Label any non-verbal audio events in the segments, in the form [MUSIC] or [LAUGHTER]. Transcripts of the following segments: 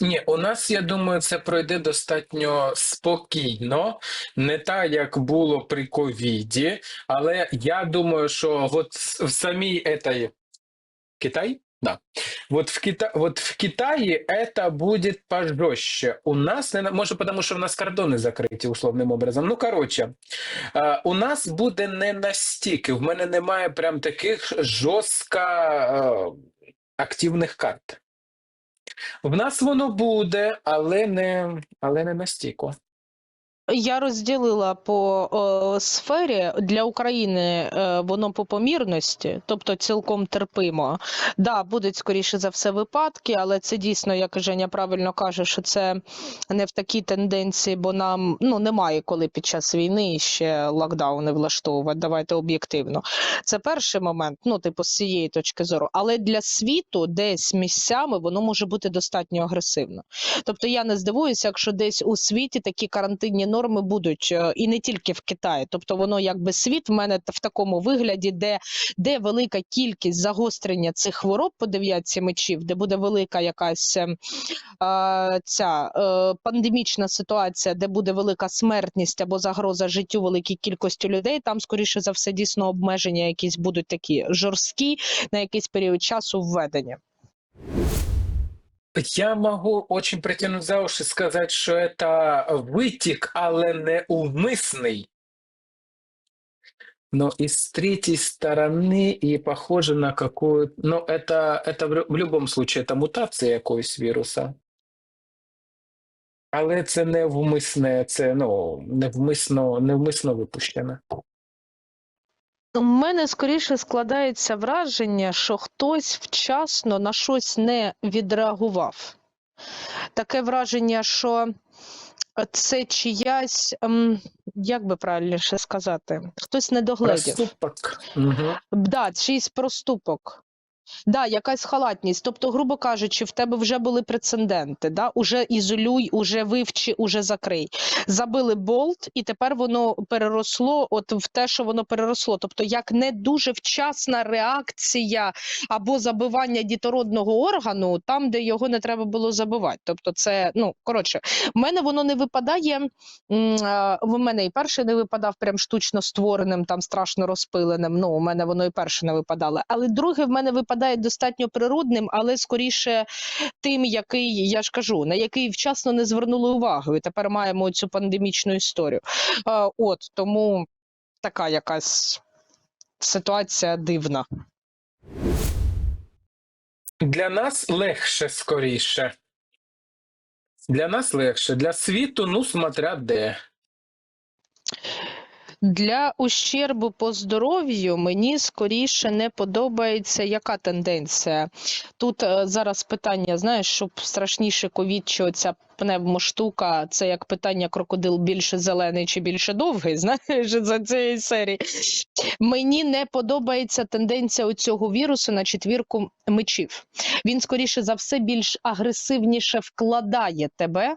Ні, у нас, я думаю, це пройде достатньо спокійно, не так, як було при ковіді, але я думаю, що от в самій этой... Китай? Да. Вот в, Кита... вот в Китае это будет пожестче. У нас, может, потому що в нас кордони закриті условним образом. Ну, коротше, у нас буде не настільки. В мене немає прям таких жорстко активних карт. В нас воно буде, але не, але не настільки. Я розділила по е, сфері для України е, воно по помірності, тобто цілком терпимо. Да, будуть скоріше за все випадки, але це дійсно, як Женя правильно каже, що це не в такій тенденції, бо нам ну немає коли під час війни ще локдауни влаштовувати. Давайте об'єктивно. Це перший момент, ну типу з цієї точки зору. Але для світу десь місцями воно може бути достатньо агресивно. Тобто я не здивуюся, якщо десь у світі такі карантинні норми будуть, е, і не тільки в Китаї. Тобто воно якби світ в мене в такому вигляді, де, де велика кількість загострення цих хвороб по дев'ятці мечів, де буде велика якась е, ця е, пандемічна ситуація, де буде велика смертність або загроза життю великій кількості людей. Там, скоріше за все, дійсно обмеження якісь будуть такі жорсткі на якийсь період часу введені. Я могу очень притянуть за уши сказать, что это вытек, але не умисний. Но и с третьей стороны и похоже на какую... Ну, это, это в, лю- в любом случае, это мутація якоїсь віруса. Але це не вмисне, це, ну, невмисно, невмисно випущене. У мене скоріше складається враження, що хтось вчасно на щось не відреагував. Таке враження, що це чиясь, ем, як би правильніше сказати, хтось не догледів. Проступок. Угу. Да, чийсь проступок. Да, якась халатність. Тобто, грубо кажучи, в тебе вже були прецеденти. Да? Уже ізолюй, уже вивчи, уже закрий. Забили болт, і тепер воно переросло от в те, що воно переросло. Тобто, як не дуже вчасна реакція або забивання дітородного органу там, де його не треба було забивати. Тобто, це ну коротше, в мене воно не випадає. В мене і перший не випадав прям штучно створеним, там страшно розпиленим. Ну, у мене воно і перше не випадало. Але друге в мене випадає достатньо природним, але скоріше тим, який я ж кажу, на який вчасно не звернули увагу. І тепер маємо цю пандемічну історію. От тому така якась ситуація дивна. Для нас легше скоріше. Для нас легше. Для світу, ну, смотря де. Для ущербу по здоров'ю мені скоріше не подобається яка тенденція. Тут е, зараз питання, знаєш, щоб страшніше ковід чи оця пневмоштука, це як питання крокодил більше зелений чи більше довгий, [LAUGHS] знаєш, за цієї серії. Мені не подобається тенденція у цього вірусу на четвірку мечів. Він, скоріше за все, більш агресивніше вкладає тебе,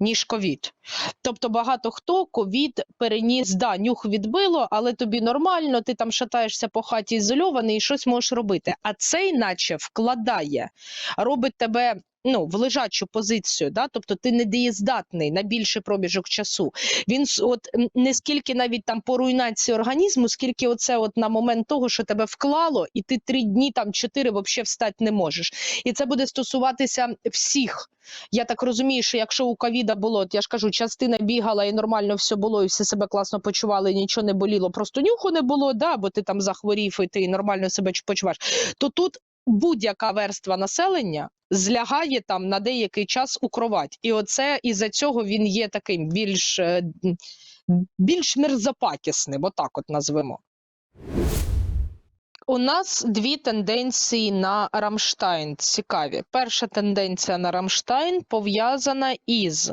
ніж ковід. Тобто багато хто ковід переніс, да, нюх відбило, але тобі нормально, ти там шатаєшся по хаті ізольований і щось можеш робити. А цей, наче, вкладає, робить тебе. Ну, в лежачу позицію, да? тобто ти не дієздатний на більший проміжок часу. Він от не скільки навіть там по руйнації організму, скільки оце от на момент того, що тебе вклало, і ти три дні, там чотири взагалі встати не можеш. І це буде стосуватися всіх. Я так розумію, що якщо у ковіда було, от я ж кажу, частина бігала і нормально все було, і всі себе класно почували, і нічого не боліло, просто нюху не було, да, бо ти там захворів і ти нормально себе почуваєш. То тут будь-яка верства населення злягає там на деякий час у кровать. І оце із-за цього він є таким більш, е, більш мерзопакісним, отак от назвемо. У нас дві тенденції на Рамштайн цікаві. Перша тенденція на Рамштайн пов'язана із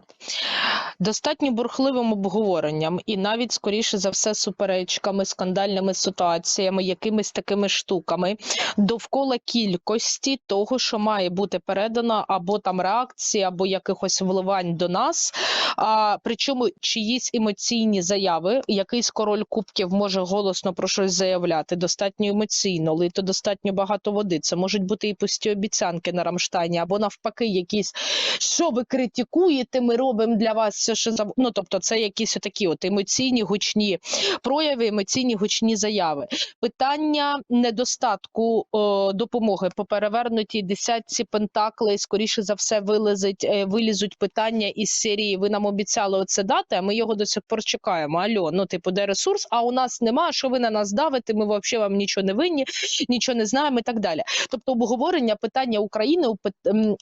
достатньо бурхливим обговоренням і навіть скоріше за все суперечками, скандальними ситуаціями, якимись такими штуками довкола кількості того, що має бути передано, або там реакції, або якихось вливань до нас. А, причому чиїсь емоційні заяви, якийсь король кубків може голосно про щось заявляти, достатньо емоційно. Емоційно, лито достатньо багато води. Це можуть бути і пусті обіцянки на Рамштайні, або навпаки, якісь що ви критикуєте, ми робимо для вас все, що зав... Ну, тобто, це якісь такі от емоційні гучні прояви, емоційні гучні заяви. Питання недостатку о, допомоги по перевернутій десятці пентаклей, скоріше за все, вилезуть, е, вилізуть питання із серії. Ви нам обіцяли оце дати, а ми його до сих пор чекаємо. Альо, ну типу, де ресурс? А у нас нема. Що ви на нас давите? Ми взагалі вам нічого не винні, нічого не знаємо і так далі. Тобто, обговорення питання України у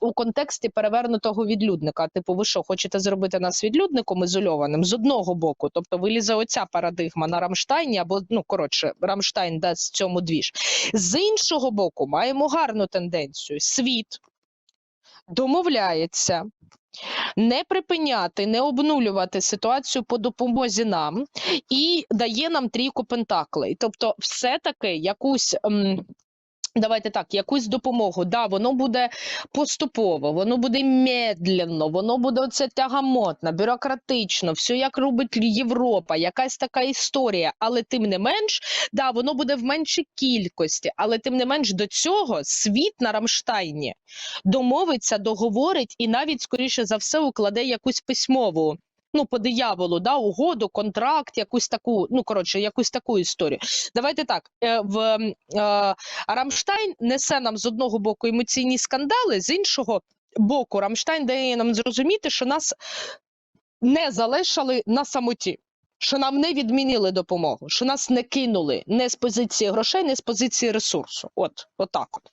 у контексті перевернутого відлюдника. Типу, ви що хочете зробити нас відлюдником ізольованим з одного боку? Тобто, вилізе оця парадигма на Рамштайні, або ну коротше, Рамштайн дасть цьому двіж. З іншого боку, маємо гарну тенденцію. Світ домовляється не припиняти, не обнулювати ситуацію по допомозі нам і дає нам трійку пентаклей. Тобто, все-таки якусь. ем, Давайте так, якусь допомогу. Да, воно буде поступово, воно буде медленно, воно буде оце тягамотно, бюрократично, все як робить Європа, якась така історія. Але тим не менш, да, воно буде в меншій кількості, але тим не менш до цього світ на Рамштайні домовиться, договорить і навіть скоріше за все укладе якусь письмову. Ну, по дияволу, да, угоду, контракт, якусь таку, ну коротше, якусь таку історію. Давайте так. е, В е, Рамштайн несе нам з одного боку емоційні скандали, з іншого боку, Рамштайн дає нам зрозуміти, що нас не залишили на самоті. Що нам не відмінили допомогу, що нас не кинули не з позиції грошей, не з позиції ресурсу. От, отак от.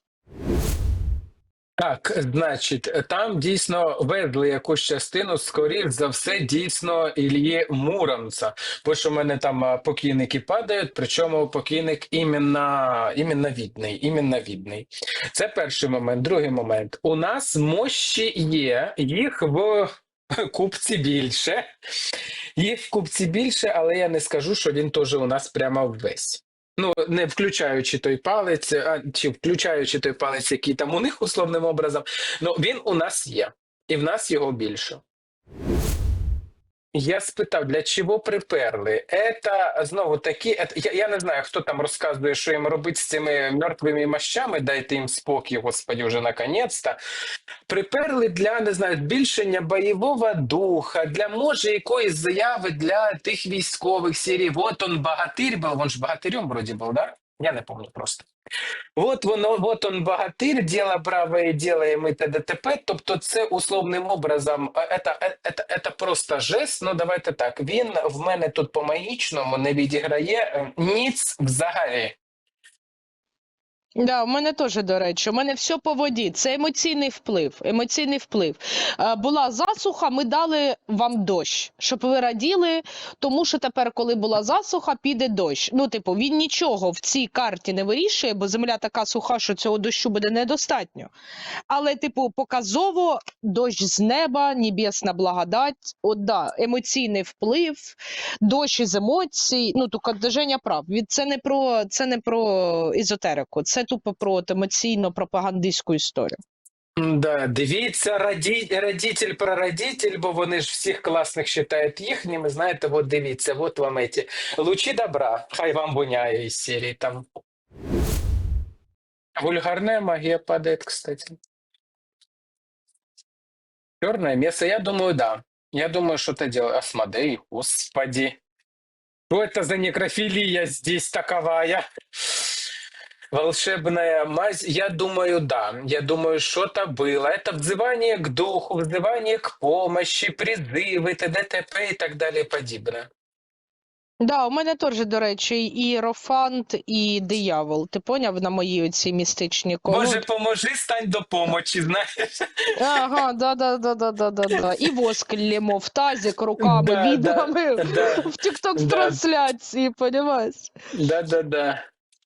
Так, значить, там дійсно везли якусь частину, скоріш за все, дійсно Ільї Муромця. Бо що в мене там покійники падають, причому покійник іменно, іменно відний, іменно відний. Це перший момент. Другий момент. У нас мощі є, їх в [LAUGHS] купці більше. Їх в купці більше, але я не скажу, що він теж у нас прямо весь. Ну, не включаючи той палець, а чи включаючи той палець, який там у них условним образом, ну він у нас є, і в нас його більше. Я спитав, для чого приперли? Это знову таки, это, я, я не знаю, хто там розказує, що їм робити з цими мертвими мощами, дайте їм спокій, господи, вже наконець-то. Приперли для не знаю, збільшення бойового духа, для може якоїсь заяви для тих військових серій. Вот он богатир був, він ж богатирем вроді був, да? Я не пам'ятаю просто. Вот воно, вот он богатир, діло праве ділаємо і т.д. т.п. Тобто це условним образом, е, это, е- это, это просто жест, ну давайте так, він в мене тут по магічному не відіграє е, ніц взагалі. Да, у мене теж, до речі, у мене все по воді. Це емоційний вплив. Емоційний вплив. Е, була засуха, ми дали вам дощ, щоб ви раділи, тому що тепер, коли була засуха, піде дощ. Ну, типу, він нічого в цій карті не вирішує, бо земля така суха, що цього дощу буде недостатньо. Але, типу, показово дощ з неба, небесна благодать, от да, емоційний вплив, дощ із емоцій. Ну, тут Женя прав. Від це не про це не про ізотерику, це тупо про емоційно пропагандистську історію. Да, дивіться, раді... родитель прародитель, бо вони ж всіх класних вважають їхніми. Знаєте, от дивіться, от вам эти лучі добра, хай вам воняє із серії там. Вульгарная магия падает, кстати. Черное место, я думаю, да. Я думаю, что это делает Асмодей, господи. Что это за некрофилия здесь таковая? Волшебная мазь, я думаю, да. Я думаю, что-то было. Это взывание к духу, взывание к помощи, призывы, т.д. т.п. и так далее подобное. Да, у мене теж, до речі, і Іерофант, і диявол. Ти поняв на моїй оці містичні колоді? Боже, поможи, стань до помочі, знаєш. Ага, да, да, да, да, да, да, да. І воск лімов, в тазик руками, Да, відрами да. в тікток Да. трансляції, понімаєш? Да-да-да.